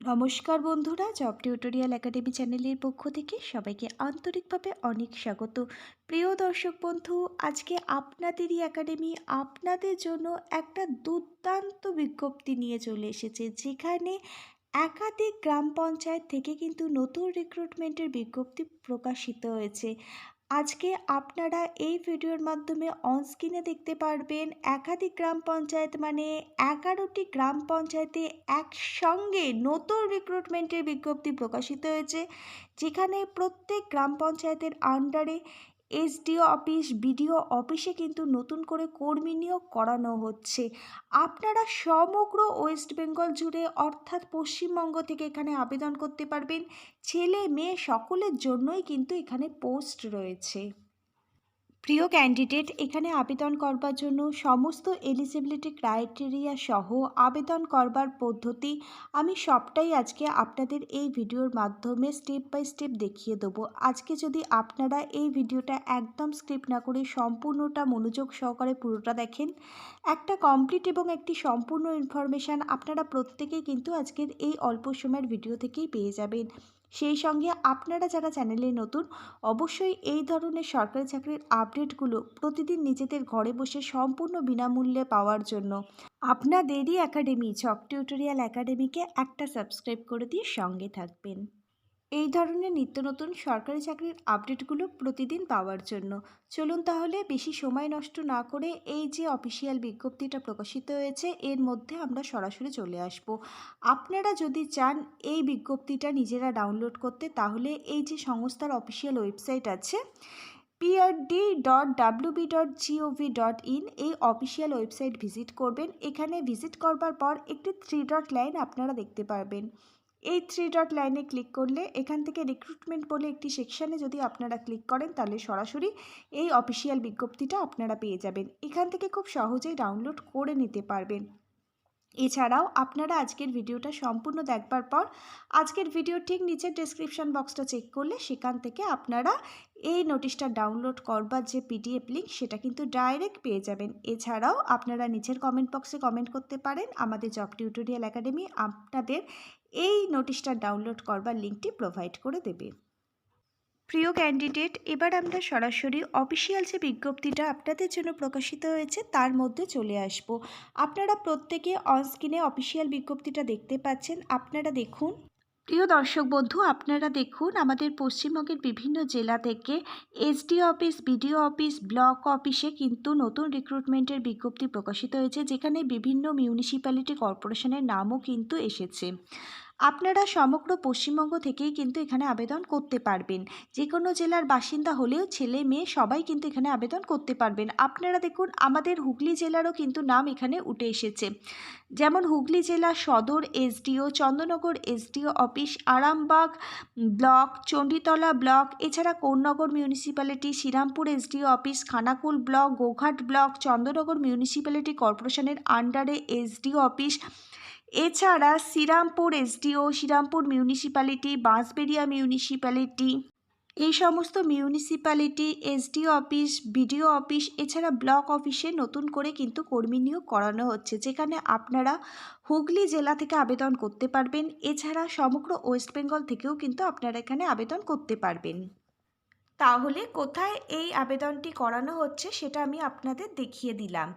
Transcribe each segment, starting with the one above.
নমস্কার বন্ধুরা, job tutorial academy চ্যানেলের পক্ষ থেকে সবাইকে আন্তরিকভাবে অনেক স্বাগত। প্রিয় দর্শক বন্ধু, আজকে আপনাদেরই একাডেমি আপনাদের জন্য একটা দুর্দান্ত বিজ্ঞপ্তি নিয়ে চলে এসেছে, যেখানে একাধিক গ্রাম পঞ্চায়েত থেকে কিন্তু নতুন রিক্রুটমেন্টের বিজ্ঞপ্তি প্রকাশিত হয়েছে। আজকে আপনারা এই ভিডিওর মাধ্যমে অনস্ক্রিনে দেখতে পারবেন একাধিক গ্রাম পঞ্চায়েত মানে এগারোটি গ্রাম পঞ্চায়েতে একসঙ্গে নতুন রিক্রুটমেন্টের বিজ্ঞপ্তি প্রকাশিত হয়েছে। যেখানে প্রত্যেক গ্রাম পঞ্চায়েতের আন্ডারে এসডিও অফিস, বিডিও অফিসে কিন্তু নতুন করে কর্মী নিয়োগ করানো হচ্ছে। আপনারা সমগ্র ওয়েস্ট বেঙ্গল জুড়ে, অর্থাৎ পশ্চিমবঙ্গ থেকে এখানে আবেদন করতে পারবেন। ছেলে, মেয়ে সকলের জন্যই কিন্তু এখানে পোস্ট রয়েছে। প্রিয় ক্যান্ডিডেট এখানে আবেদন করবার জন্য সমস্ত এলিজিবিলিটি ক্রাইটেরিয়া সহ আবেদন করবার পদ্ধতি আমি সবটাই আজকে আপনাদের এই ভিডিওর মাধ্যমে স্টেপ বাই স্টেপ দেখিয়ে দেবো। আজকে যদি আপনারা এই ভিডিওটা একদম স্ক্রিপ্ট না করে সম্পূর্ণটা মনোযোগ সহকারে পুরোটা দেখেন। একটা কমপ্লিট এবং একটি সম্পূর্ণ ইনফরমেশান আপনারা প্রত্যেকেই কিন্তু আজকের এই অল্প সময়ের ভিডিও থেকেই পেয়ে যাবেন। সেই সঙ্গে আপনারা যারা চ্যানেলে নতুন, অবশ্যই এই ধরনের সরকারি চাকরির আপডেটগুলো প্রতিদিন নিজেদের ঘরে বসে সম্পূর্ণ বিনামূল্যে পাওয়ার জন্য আপনাদেরই একাডেমি, চক টিউটোরিয়াল একাডেমিকে একটা সাবস্ক্রাইব করে দিয়ে সঙ্গে থাকবেন। এই ধরনের নিত্য নতুন সরকারি চাকরির আপডেটগুলো প্রতিদিন পাওয়ার জন্য। চলুন তাহলে বেশি সময় নষ্ট না করে এই যে অফিসিয়াল বিজ্ঞপ্তিটা প্রকাশিত হয়েছে, এর মধ্যে আমরা সরাসরি চলে আসব। আপনারা যদি চান এই বিজ্ঞপ্তিটা নিজেরা ডাউনলোড করতে, তাহলে এই যে সংস্থার অফিসিয়াল ওয়েবসাইট আছে PRD dot WB dot GOV dot in এই অফিসিয়াল ওয়েবসাইট ভিজিট করবেন। এখানে ভিজিট করবার পর একটি থ্রি ডট লাইন আপনারা দেখতে পারবেন। এই থ্রি ডট লাইনে ক্লিক করলে এখান থেকে রিক্রুটমেন্ট বলে একটি সেকশানে যদি আপনারা ক্লিক করেন তাহলে সরাসরি এই অফিসিয়াল বিজ্ঞপ্তিটা আপনারা পেয়ে যাবেন। এখান থেকে খুব সহজেই ডাউনলোড করে নিতে পারবেন। এছাড়াও আপনারা আজকের ভিডিওটা সম্পূর্ণ দেখবার পর আজকের ভিডিও ঠিক নিচের ডেসক্রিপশান বক্সটা চেক করলে সেখান থেকে আপনারা এই নোটিশটা ডাউনলোড করবার যে পিডিএফ লিঙ্ক সেটা কিন্তু ডাইরেক্ট পেয়ে যাবেন। এছাড়াও আপনারা নিচের কমেন্ট বক্সে কমেন্ট করতে পারেন। আমাদের জব টিউটোরিয়াল একাডেমি আপনাদের এই নোটিশটা ডাউনলোড করবার লিঙ্কটি প্রোভাইড করে দেবে। প্রিয় ক্যান্ডিডেট এবার আমরা সরাসরি অফিসিয়াল যে বিজ্ঞপ্তিটা আপনাদের জন্য প্রকাশিত হয়েছে, তার মধ্যে চলে আসব। আপনারা প্রত্যেকে অনস্ক্রিনে অফিসিয়াল বিজ্ঞপ্তিটা দেখতে পাচ্ছেন। আপনারা দেখুন। প্রিয় দর্শক বন্ধু, আপনারা দেখুন আমাদের পশ্চিমবঙ্গের বিভিন্ন জেলা থেকে SDO office BDO office block অফিসে কিন্তু নতুন রিক্রুটমেন্টের বিজ্ঞপ্তি প্রকাশিত হয়েছে, যেখানে বিভিন্ন মিউনিসিপ্যালিটি কর্পোরেশনের নামও কিন্তু এসেছে। আপনারা সমগ্র পশ্চিমবঙ্গ থেকেই কিন্তু এখানে আবেদন করতে পারবেন। যে কোনো জেলার বাসিন্দা হলেও ছেলে, মেয়ে সবাই কিন্তু এখানে আবেদন করতে পারবেন। আপনারা দেখুন, আমাদের হুগলি জেলারও কিন্তু নাম এখানে উঠে এসেছে। যেমন হুগলি জেলা সদর SDO Chandannagar SDO office, Arambagh block, Chanditala block, এছাড়া Konnagar municipality, Serampore SDO office, Khanakul block, Goghat block Chandannagar municipality কর্পোরেশনের আন্ডারে এসডিও অফিস এছাড়া Serampore SDO, Serampore municipality Bansberia municipality এই সমস্ত municipality SDO office BDO office এছাড়া block অফিসে নতুন করে কিন্তু কর্মী নিয়োগ করানো হচ্ছে, যেখানে আপনারা হুগলি জেলা থেকে আবেদন করতে পারবেন। এছাড়া সমগ্র ওয়েস্ট বেঙ্গল থেকেও কিন্তু আপনারা এখানে আবেদন করতে পারবেন। তাহলে কোথায় এই আবেদনটি করানো হচ্ছে সেটা আমি আপনাদের দেখিয়ে দিলাম।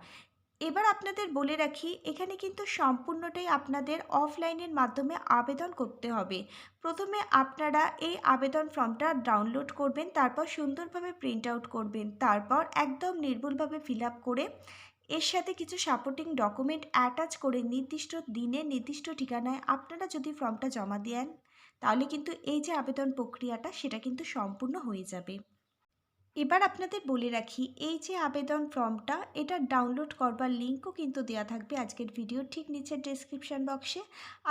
এবার আপনাদের বলে রাখি, এখানে কিন্তু সম্পূর্ণটাই আপনাদের অফলাইনের মাধ্যমে আবেদন করতে হবে। প্রথমে আপনারা এই আবেদন ফর্মটা ডাউনলোড করবেন, তারপর সুন্দরভাবে প্রিন্ট আউট করবেন, তারপর একদম নির্ভুলভাবে ফিল আপ করে এর সাথে কিছু সাপোর্টিং ডকুমেন্ট অ্যাটাচ করে নির্দিষ্ট দিনে নির্দিষ্ট ঠিকানায় আপনারা যদি ফর্মটা জমা দেন, তাহলে কিন্তু এই যে আবেদন প্রক্রিয়াটা, সেটা কিন্তু সম্পূর্ণ হয়ে যাবে। এবার আপনাদের বলে রাখি, এই যে আবেদন ফর্মটা, এটা ডাউনলোড করবার লিঙ্কও কিন্তু দেওয়া থাকবে আজকের ভিডিও ঠিক নিচের ডেসক্রিপশান বক্সে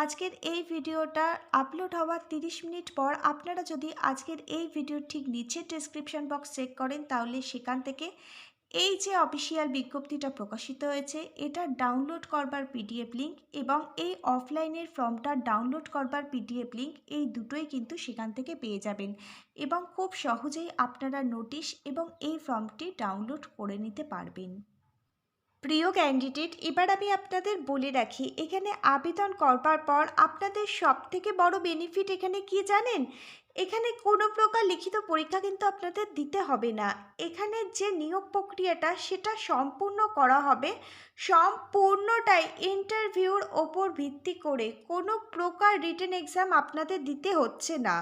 আজকের এই ভিডিওটা আপলোড হওয়ার 30 মিনিট পর আপনারা যদি আজকের এই ভিডিওর ঠিক নিচের ডেসক্রিপশান বক্স চেক করেন, তাহলে সেখান থেকে এই যে অফিসিয়াল বিজ্ঞপ্তিটা প্রকাশিত হয়েছে, এটা ডাউনলোড করবার পিডিএফ লিঙ্ক এবং এই অফলাইনের ফর্মটা ডাউনলোড করবার পিডিএফ লিঙ্ক এই দুটোই কিন্তু সেখান থেকে পেয়ে যাবেন এবং খুব সহজেই আপনারা নোটিশ এবং এই ফর্মটি ডাউনলোড করে নিতে পারবেন। প্রিয় ক্যান্ডিডেট এবার আমি আপনাদের বলে রাখি, এখানে আবেদন করবার পর আপনাদের সব থেকে বড় বেনিফিট এখানে কি জানেন? এখানে কোনো প্রকার লিখিত পরীক্ষা কিন্তু আপনাদের দিতে হবে না। এখানে যে নিয়োগ প্রক্রিয়াটা সেটা সম্পূর্ণ করা হবে। সম্পূর্ণটাই ইন্টারভিউর ওপর ভিত্তি করে কোনো প্রকার রিটেন এক্সাম আপনাদের দিতে হচ্ছে না।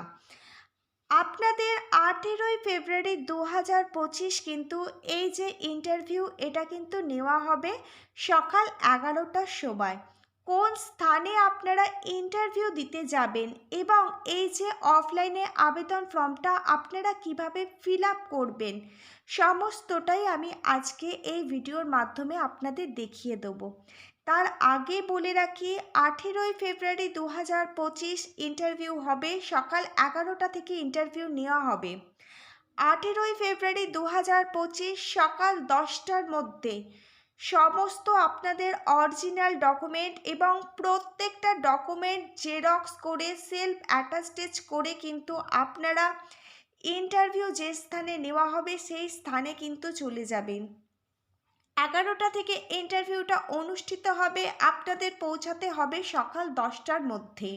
আপনাদের আঠেরোই ফেব্রুয়ারি দু হাজার পঁচিশ কিন্তু এই যে ইন্টারভিউ এটা কিন্তু নেওয়া হবে সকাল এগারোটার সময়। কোন স্থানে আপনারা ইন্টারভিউ দিতে যাবেন এবং এই যে অফলাইনে আবেদন ফর্মটা আপনারা কীভাবে ফিল আপ করবেন, সমস্তটাই আমি আজকে এই ভিডিওর মাধ্যমে আপনাদের দেখিয়ে দেবো। তার আগে বলে রাখি, আঠেরোই ফেব্রুয়ারি দু হাজার পঁচিশ ইন্টারভিউ হবে, সকাল এগারোটা থেকে ইন্টারভিউ নেওয়া হবে। আঠেরোই ফেব্রুয়ারি দু হাজার পঁচিশ সকাল দশটার মধ্যে সমস্ত আপনাদের অরিজিনাল ডকুমেন্ট এবং প্রত্যেকটা ডকুমেন্ট জেরক্স করে সেলফ অ্যাটাস্টেজ করে কিন্তু আপনারা ইন্টারভিউ যে স্থানে নেওয়া হবে সেই স্থানে কিন্তু চলে যাবেন। এগারোটা থেকে ইন্টারভিউটা অনুষ্ঠিত হবে, আপনাদের পৌঁছাতে হবে সকাল দশটার মধ্যে।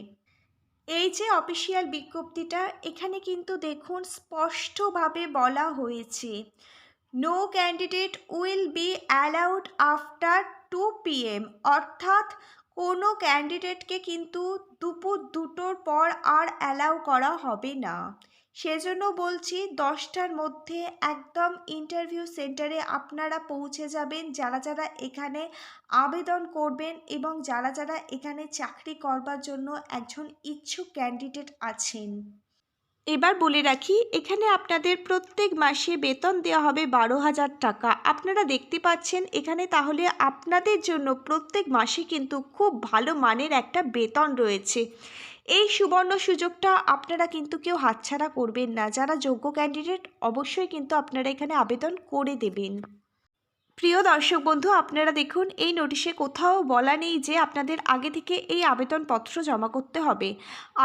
এই যে অফিসিয়াল বিজ্ঞপ্তিটা, এখানে কিন্তু দেখুন স্পষ্টভাবে বলা হয়েছে no candidate will be allowed after two PM অর্থাৎ কোনো ক্যান্ডিডেটকে কিন্তু দুপুর দুটোর পর আর অ্যালাউ করা হবে না। সেজন্য বলছি দশটার মধ্যে একদম ইন্টারভিউ সেন্টারে আপনারা পৌঁছে যাবেন। যারা যারা এখানে আবেদন করবেন এবং যারা যারা এখানে চাকরি করবার জন্য একজন ইচ্ছুক ক্যান্ডিডেট আছেন। এবার বলে রাখি, এখানে আপনাদের প্রত্যেক মাসে বেতন দেওয়া হবে বারো হাজার টাকা। আপনারা দেখতে পাচ্ছেন, এখানে তাহলে আপনাদের জন্য প্রত্যেক মাসে কিন্তু খুব ভালো মানের একটা বেতন রয়েছে। এই সুবর্ণ সুযোগটা আপনারা কিন্তু কেউ হাতছাড়া করবেন না। যারা যোগ্য ক্যান্ডিডেট অবশ্যই কিন্তু আপনারা এখানে আবেদন করে দেবেন। প্রিয় দর্শক বন্ধু, আপনারা দেখুন, এই নোটিশে কোথাও বলা নেই যে আপনাদের আগে থেকে এই আবেদনপত্র জমা করতে হবে।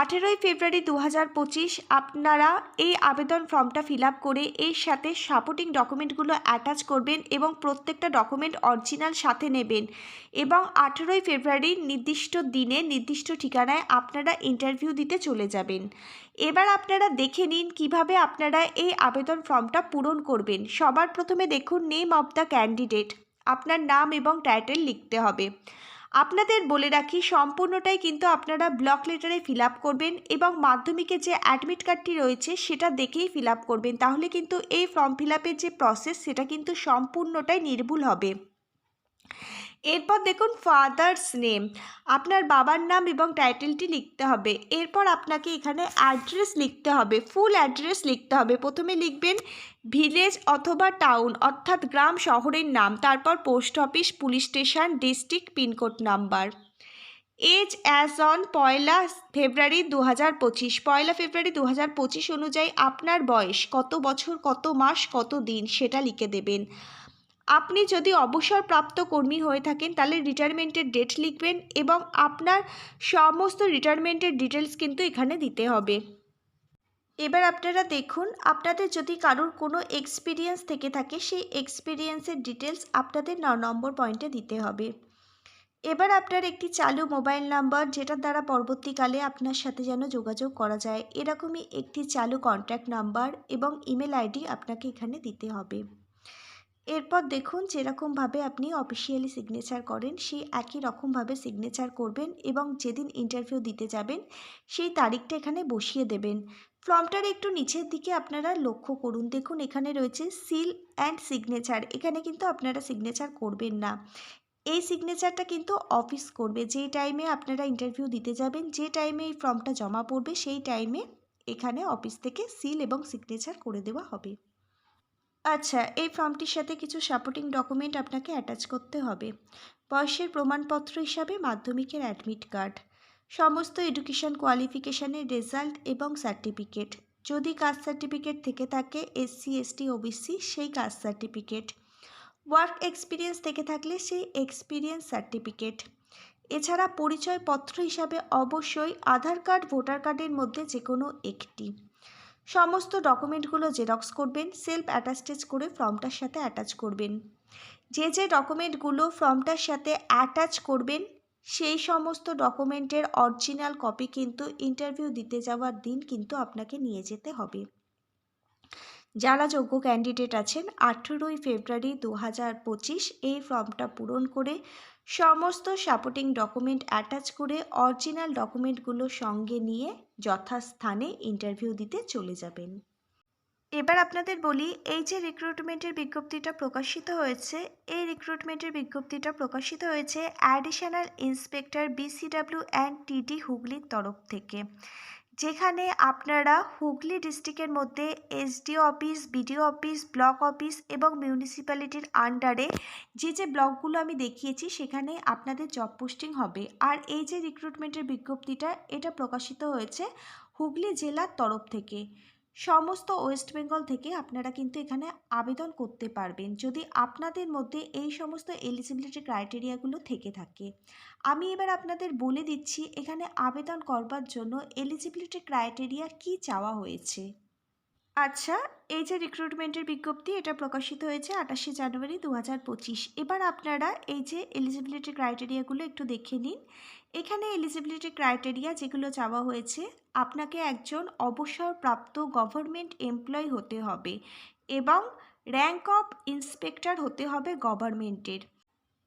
আঠেরোই ফেব্রুয়ারি দু হাজার পঁচিশ, আপনারা এই আবেদন ফর্মটা ফিল করে এর সাথে সাপোর্টিং ডকুমেন্টগুলো অ্যাটাচ করবেন এবং প্রত্যেকটা ডকুমেন্ট অরিজিনাল সাথে নেবেন। এবং আঠেরোই ফেব্রুয়ারির নির্দিষ্ট দিনে, নির্দিষ্ট ঠিকানায় আপনারা ইন্টারভিউ দিতে চলে যাবেন। এবার আপনারা দেখে নিন কীভাবে আপনারা এই আবেদন ফর্মটা পূরণ করবেন। সবার প্রথমে দেখুন নেম অফ দ্য ক্যান্ডিডেট আপনার নাম এবং টাইটেল লিখতে হবে। আপনাদের বলে রাখি, সম্পূর্ণটাই কিন্তু আপনারা ব্লক লেটারে ফিল করবেন এবং মাধ্যমিকে যে অ্যাডমিট কার্ডটি রয়েছে সেটা দেখেই ফিল করবেন। তাহলে কিন্তু এই ফর্ম ফিল যে প্রসেস সেটা কিন্তু সম্পূর্ণটাই নির্ভুল হবে। এরপর দেখুন ফাদার্স নেম আপনার বাবার নাম এবং টাইটেলটি লিখতে হবে। এরপর আপনাকে এখানে অ্যাড্রেস লিখতে হবে ফুল অ্যাড্রেস লিখতে হবে। প্রথমে লিখবেন ভিলেজ অথবা টাউন অর্থাৎ গ্রাম শহরের নাম, তারপর post office police station district pincode number age as on পয়লা ফেব্রুয়ারি দু হাজার পঁচিশ, পয়লা ফেব্রুয়ারি দু হাজার পঁচিশ অনুযায়ী আপনার বয়স, কত বছর, কত মাস, কত দিন, সেটা লিখে দেবেন। আপনি যদি অবসরপ্রাপ্ত কর্মী হয়ে থাকেন, তাহলে রিটায়ারমেন্টের ডেট লিখবেন এবং আপনার সমস্ত রিটায়ারমেন্টের ডিটেলস কিন্তু এখানে দিতে হবে। এবার আপনারা দেখুন, আপনাদের যদি কারোর কোনো এক্সপিরিয়েন্স থেকে থাকে, সেই এক্সপিরিয়েন্সের ডিটেলস আপনাদের ন নম্বর পয়েন্টে দিতে হবে। এবার আপনার একটি চালু মোবাইল নাম্বার যেটার দ্বারা পরবর্তীকালে আপনার সাথে যেন যোগাযোগ করা যায়, এরকমই একটি চালু কন্ট্যাক্ট নাম্বার এবং ইমেল আইডি আপনাকে এখানে দিতে হবে। এরপর দেখুন যেরকমভাবে আপনি অফিসিয়ালি সিগনেচার করেন, সেই একই রকমভাবে সিগনেচার করবেন এবং যেদিন ইন্টারভিউ দিতে যাবেন, সেই তারিখটা এখানে বসিয়ে দেবেন। ফর্মটার একটু নিচের দিকে আপনারা লক্ষ্য করুন। দেখুন এখানে রয়েছে সিল অ্যান্ড সিগনেচার এখানে কিন্তু আপনারা সিগনেচার করবেন না। এই সিগনেচারটা কিন্তু অফিস করবে। যে টাইমে আপনারা ইন্টারভিউ দিতে যাবেন, যে টাইমে এই ফর্মটা জমা পড়বে, সেই টাইমে এখানে অফিস থেকে সিল এবং সিগনেচার করে দেওয়া হবে। আচ্ছা এই ফর্মটির সাথে কিছু সাপোর্টিং ডকুমেন্ট আপনাকে অ্যাটাচ করতে হবে। বয়সের প্রমাণপত্র হিসাবে মাধ্যমিকের অ্যাডমিট কার্ড সমস্ত এডুকেশন কোয়ালিফিকেশানের রেজাল্ট এবং সার্টিফিকেট যদি কাস্ট সার্টিফিকেট থেকে থাকে এসসি এসটি ওবিসি সেই কাস্ট সার্টিফিকেট ওয়ার্ক এক্সপিরিয়েন্স থেকে থাকলে সেই এক্সপিরিয়েন্স সার্টিফিকেট এছাড়া পরিচয়পত্র হিসাবে অবশ্যই আধার কার্ড ভোটার কার্ডের মধ্যে যে কোনো একটি। সমস্ত ডকুমেন্টগুলো জেরক্স করবেন, সেলফ অ্যাটাস্টেজ করে ফর্মটার সাথে অ্যাটাচ করবেন। যে যে ডকুমেন্টগুলো ফর্মটার সাথে অ্যাটাচ করবেন, সেই সমস্ত ডকুমেন্টের অরিজিনাল কপি কিন্তু ইন্টারভিউ দিতে যাওয়ার দিন কিন্তু আপনাকে নিয়ে যেতে হবে। যারা যোগ্য ক্যান্ডিডেট আছেন, আঠেরোই ফেব্রুয়ারি দু হাজার পঁচিশ এই ফর্মটা পূরণ করে সমস্ত সাপোর্টিং ডকুমেন্ট অ্যাটাচ করে অরিজিনাল ডকুমেন্টগুলো সঙ্গে নিয়ে যথাস্থানে ইন্টারভিউ দিতে চলে যাবেন। এবার আপনাদের বলি, এই যে রিক্রুটমেন্টের বিজ্ঞপ্তিটা প্রকাশিত হয়েছে, এই রিক্রুটমেন্টের বিজ্ঞপ্তিটা প্রকাশিত হয়েছে অ্যাডিশনাল ইন্সপেক্টর বিসিডাব্লিউ অ্যান্ড টিডি হুগলির তরফ থেকে। যেখানে আপনারা হুগলি ডিস্ট্রিক্টের মধ্যে SDO office, BDO office, block office এবং মিউনিসিপ্যালিটির আন্ডারে যে যে ব্লকগুলো আমি দেখিয়েছি সেখানে আপনাদের জব পোস্টিং হবে। আর এই যে রিক্রুটমেন্টের বিজ্ঞপ্তিটা, এটা প্রকাশিত হয়েছে হুগলি জেলার তরফ থেকে। সমস্ত ওয়েস্ট বেঙ্গল থেকে আপনারা কিন্তু এখানে আবেদন করতে পারবেন যদি আপনাদের মধ্যে এই সমস্ত এলিজিবিলিটি ক্রাইটেরিয়াগুলো থেকে থাকে। আমি এবার আপনাদের বলে দিচ্ছি, এখানে আবেদন করবার জন্য এলিজিবিলিটি ক্রাইটেরিয়া কি চাওয়া হয়েছে। আচ্ছা এই যে রিক্রুটমেন্টের বিজ্ঞপ্তি, এটা প্রকাশিত হয়েছে আটাশে জানুয়ারি দু হাজার পঁচিশ। এবার আপনারা এই যে এলিজিবিলিটি ক্রাইটেরিয়াগুলো একটু দেখে নিন। এখানে এলিজিবিলিটি ক্রাইটেরিয়া যেগুলো চাওয়া হয়েছে, আপনাকে একজন অবসরপ্রাপ্ত গভর্নমেন্ট এমপ্লয় হতে হবে এবং র্যাঙ্ক অফ ইন্সপেক্টর হতে হবে গভর্নমেন্টের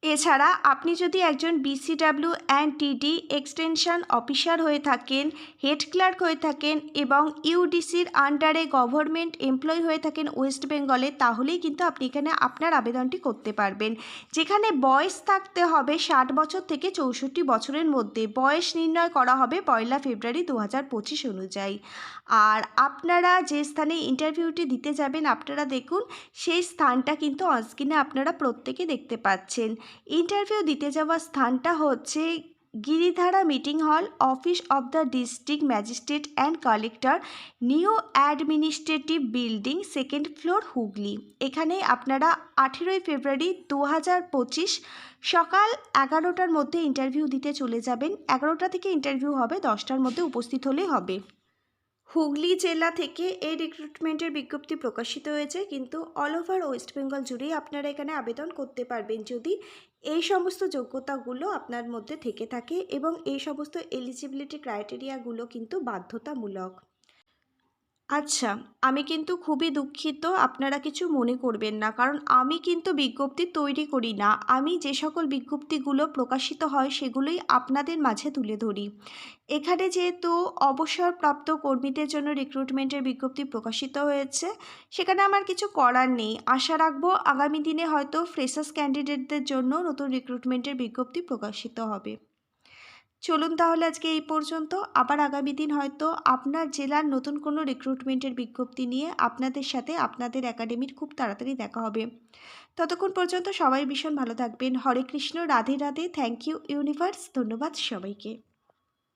এছাড়া আপনি যদি একজন BCW and TD extension officer হয়ে থাকেন হেড ক্লার্ক হয়ে থাকেন এবং ইউডিসির আন্ডারে গভর্নমেন্ট এমপ্লয় হয়ে থাকেন ওয়েস্ট বেঙ্গলে তাহলেই কিন্তু আপনি এখানে আপনার আবেদনটি করতে পারবেন। যেখানে বয়স থাকতে হবে ষাট বছর থেকে চৌষট্টি বছরের মধ্যে। বয়স নির্ণয় করা হবে পয়লা ফেব্রুয়ারি দু হাজার পঁচিশ অনুযায়ী। আর আপনারা যে স্থানে ইন্টারভিউটি দিতে যাবেন, আপনারা দেখুন সেই স্থানটা কিন্তু অনস্ক্রিনে আপনারা প্রত্যেকে দেখতে পাচ্ছেন। ইন্টারভিউ দিতে যাওয়ার স্থানটা হচ্ছে Giridhara meeting hall, office of the district magistrate and collector, new administrative building, second floor Hooghly. এখানে আপনারা আঠেরোই ফেব্রুয়ারি দু হাজার পঁচিশ সকাল এগারোটার মধ্যে ইন্টারভিউ দিতে চলে যাবেন। এগারোটা থেকে ইন্টারভিউ হবে, দশটার মধ্যে উপস্থিত হলেই হবে। হুগলি জেলা থেকে এই রিক্রুটমেন্টের বিজ্ঞপ্তি প্রকাশিত হয়েছে, কিন্তু অল ওভার ওয়েস্ট বেঙ্গল জুড়েই আপনারা এখানে আবেদন করতে পারবেন যদি এই সমস্ত যোগ্যতাগুলো আপনার মধ্যে থেকে থাকে এবং এই সমস্ত এলিজিবিলিটি ক্রাইটেরিয়াগুলো কিন্তু বাধ্যতামূলক। আচ্ছা আমি কিন্তু খুবই দুঃখিত, আপনারা কিছু মনে করবেন না, কারণ আমি কিন্তু বিজ্ঞপ্তি তৈরি করি না। আমি যে সকল বিজ্ঞপ্তিগুলো প্রকাশিত হয় সেগুলোই আপনাদের মাঝে তুলে ধরি। এখানে যেহেতু অবসরপ্রাপ্ত কর্মীদের জন্য রিক্রুটমেন্টের বিজ্ঞপ্তি প্রকাশিত হয়েছে, সেখানে আমার কিছু করার নেই। আশা রাখব আগামী দিনে হয়তো ফ্রেশার্স ক্যান্ডিডেটদের জন্য নতুন রিক্রুটমেন্টের বিজ্ঞপ্তি প্রকাশিত হবে। চলুন তাহলে আজকে এই পর্যন্ত। আবার আগামী দিন হয়তো আপনার জেলার নতুন কোনো রিক্রুটমেন্টের বিজ্ঞপ্তি নিয়ে আপনাদের সাথে আপনাদের একাডেমির খুব তাড়াতাড়ি দেখা হবে। ততক্ষণ পর্যন্ত সবাই ভীষণ ভালো থাকবেন। Hare Krishna, Radhe Radhe. Thank you universe ধন্যবাদ সবাইকে।